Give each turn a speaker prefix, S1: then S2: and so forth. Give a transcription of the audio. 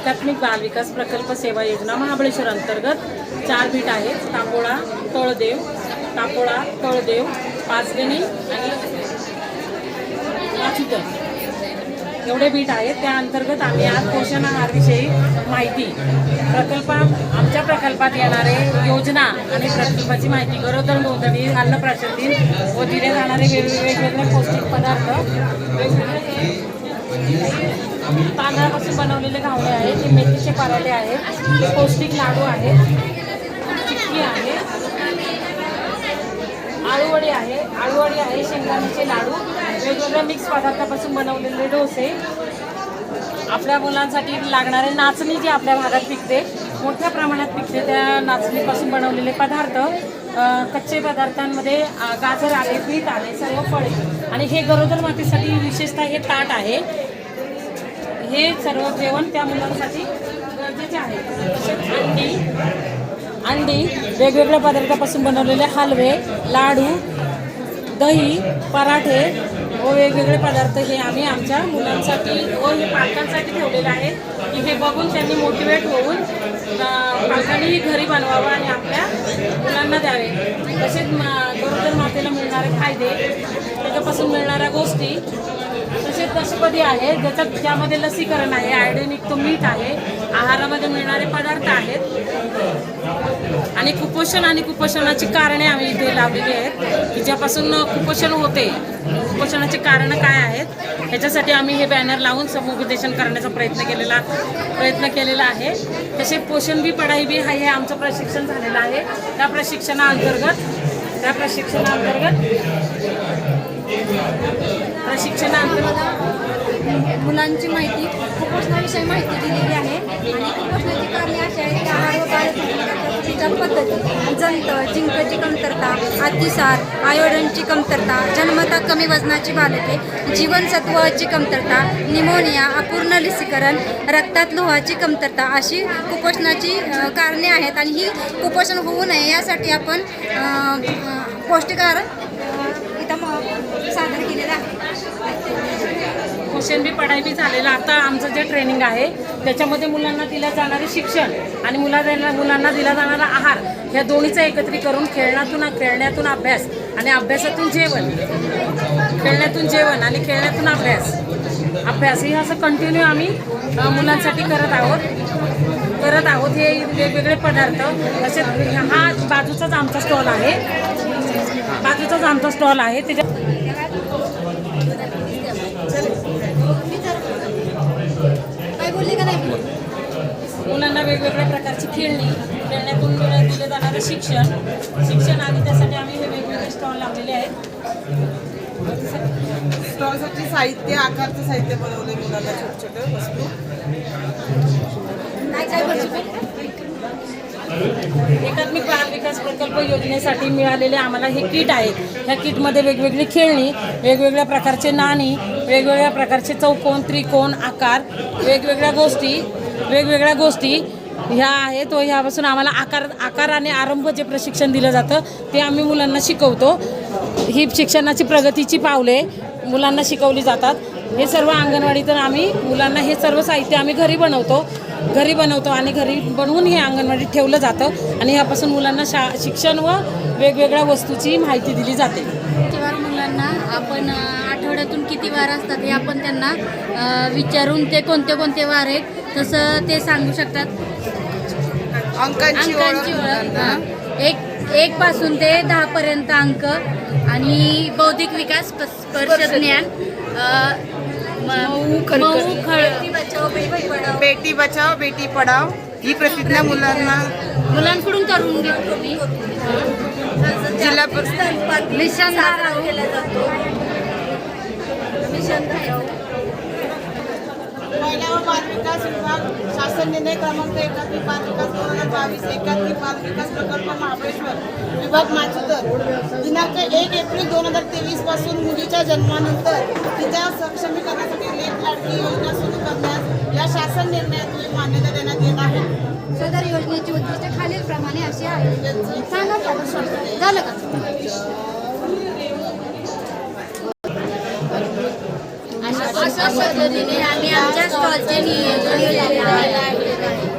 S1: एकात्मिक बाल विकास प्रकल्प सेवा योजना महाबळेश्वर अंतर्गत चार बीट आहेत. तापोळा तळदेव तापोळा तळदेव पाचगणी आणि एवढे बीट आहेत. त्या अंतर्गत आम्ही आज पोषण आहारविषयी माहिती प्रकल्प आमच्या प्रकल्पात येणारे योजना आणि प्रकल्पाची माहिती गरोदर नोंदणी अन्नप्राशन दिन व दिले जाणारे वेगवेगळे वेगवेगळे पौष्टिक पदार्थ. तांदळापासून बनवलेले घावणे आहेत हे मेथीचे पराठे आहेत हे पौष्टिक लाडू आहेत चिक्की आहे आळूवडी आहे आळूवडी आहे शेंगदाण्याचे लाडू वेगवेगळ्या मिक्स पदार्थापासून बनवलेले डोसे. आपल्या मुलांसाठी लागणारे नाचणी जी आपल्या भागात पिकते मोठ्या प्रमाणात पिकते त्या नाचणीपासून बनवलेले पदार्थ कच्चे पदार्थांमध्ये गाजर आले बीट आले सर्व फळे. आणि हे गरोदर मातेसाठी विशेषतः हे ताट आहे. हे सर्व जेवण त्या मुलांसाठी गरजेचे आहे. तसेच अंडी अंडी वेगवेगळ्या पदार्थापासून बनवलेले हलवे लाडू दही पराठे व वेगवेगळे पदार्थ हे आम्ही आमच्या मुलांसाठी व हे पालकांसाठी ठेवलेले आहे की हे बघून त्यांनी मोटिवेट होऊन अं, पालकांनी घरी बनवावं आणि आपल्या मुलांना द्यावे. तसेच मा गरोदर मातेला मिळणारे फायदे त्याच्यापासून मिळणाऱ्या गोष्टी दशपदी आहे ज्याच्यात ज्यामध्ये लसीकरण आहे आयोडीनयुक्त मीठ आहे आहारामध्ये मिळणारे पदार्थ आहेत. आणि कुपोषण आणि कुपोषणाची कारणे आम्ही इथे लावलेली आहेत की ज्यापासून कुपोषण होते कुपोषणाची कारणं काय आहेत ह्याच्यासाठी आम्ही हे बॅनर लावून समुपदेशन करण्याचा प्रयत्न केलेला प्रयत्न केलेला आहे. तसे पोषण बी पढाई बी हा हे आमचं प्रशिक्षण झालेलं आहे. त्या प्रशिक्षणाअंतर्गत त्या प्रशिक्षणाअंतर्गत प्रशिक्षणाअंतर्गत
S2: मुलांची माहिती कुपोषणाविषयी माहिती दिलेली आहे. आणि कुपोषणाची कारणे अशी आहेत की आहार व पद्धती जंत जिंकची कमतरता अतिसार आयोडनची कमतरता जन्मता कमी वजनाची बालके जीवनसत्वाची कमतरता निमोनिया अपूर्ण लसीकरण रक्तात लोहाची कमतरता अशी कुपोषणाची कारणे आहेत. आणि ही कुपोषण होऊ नये यासाठी आपण अ, अ, पौष्टिक आहार अ, इथं म- सादर केलेला आहे
S1: पोषण बी पढाई बी झालेलं. आता आमचं जे ट्रेनिंग आहे त्याच्यामध्ये मुलांना दिलं जाणारे शिक्षण आणि मुला मुलांना दिला जाणारा आहार ह्या दोन्हीचं करून खेळण्यातून खेळण्यातून अभ्यास आणि अभ्यासातून जेवण. खेळण्यातून जेवण आणि खेळण्यातून अभ्यास. अभ्यास हे असं कंटिन्यू आम्ही मुलांसाठी करत आहोत. करत आहोत हे वेगवेगळे पदार्थ. असे हा बाजूचाच आमचा स्टॉल आहे. बाजूचाच आमचा स्टॉल आहे. त्याच्या
S2: काय बोलले का नाही
S1: मुलांना वेगवेगळ्या प्रकारची खेळणी खेळण्यातून मिळत दिलं जाणारं शिक्षण शिक्षण आणि त्यासाठी आम्ही हे वेगवेगळे स्टॉल लावलेले आहेत.
S3: स्टॉलसाठी साहित्य आकारचं साहित्य बनवले मुलांना छोटे छोटे वस्तू
S1: एकात्मिक बाल विकास प्रकल्प योजनेसाठी मिळालेले आम्हाला हे किट आहे ह्या किटमध्ये वेगवेगळी खेळणी वेगवेगळ्या प्रकारचे नाणी वेगवेगळ्या प्रकारचे चौकोन त्रिकोण आकार वेगवेगळ्या गोष्टी वेगवेगळ्या गोष्टी ह्या आहेत व ह्यापासून आम्हाला आकार आकार आणि आरंभ जे प्रशिक्षण दिलं जातं ते आम्ही मुलांना शिकवतो. ही शिक्षणाची प्रगतीची पावले मुलांना शिकवली जातात. हे सर्व अंगणवाडीतून आम्ही मुलांना हे सर्व साहित्य आम्ही घरी बनवतो. घरी बनवतो आणि घरी बनवून हे अंगणवाडीत ठेवलं जातं आणि ह्यापासून मुलांना शा शिक्षण व वेगवेगळ्या वस्तूची माहिती दिली जाते.
S2: वार मुलांना आपण आठवड्यातून किती वार असतात हे आपण त्यांना विचारून ते कोणते कोणते वार आहेत तसं ते सांगू शकतात.
S3: अंकांची ओळख.
S2: एक एक पासून ते दहा पर्यंत अंक आणि बौद्धिक विकास स्प- स्पर्श ज्ञान
S3: बेटी बचाव बेटी पढाव ही प्रतिज्ञा मुलांना
S2: मुलांकडून करून घेतो मी
S3: जिल्हा परिषद
S2: मिशन धाराव.
S4: महिला व बाल विकास विभाग शासन निर्णय क्रमांक एकात्मिक बाल विकास दोन हजार बावीस एकात्मिक बाल विकास प्रकल्प महाबळेश्वर विभाग माचुतर दिनांक एक एप्रिल दोन हजार तेवीसपासून मुलीच्या जन्मानंतर तिच्या सक्षमीकरणासाठी लेख लाडकी योजना सुरू करण्यास या शासन निर्णयातून मान्यता देण्यात येत आहे.
S2: सदर योजनेची उद्दिष्ट खालील प्रमाणे अशी आहे सांगा झालं का?
S3: अशा पद्धतीने आम्ही आमच्या स्टॉलचे नियोजन केलेले आहे.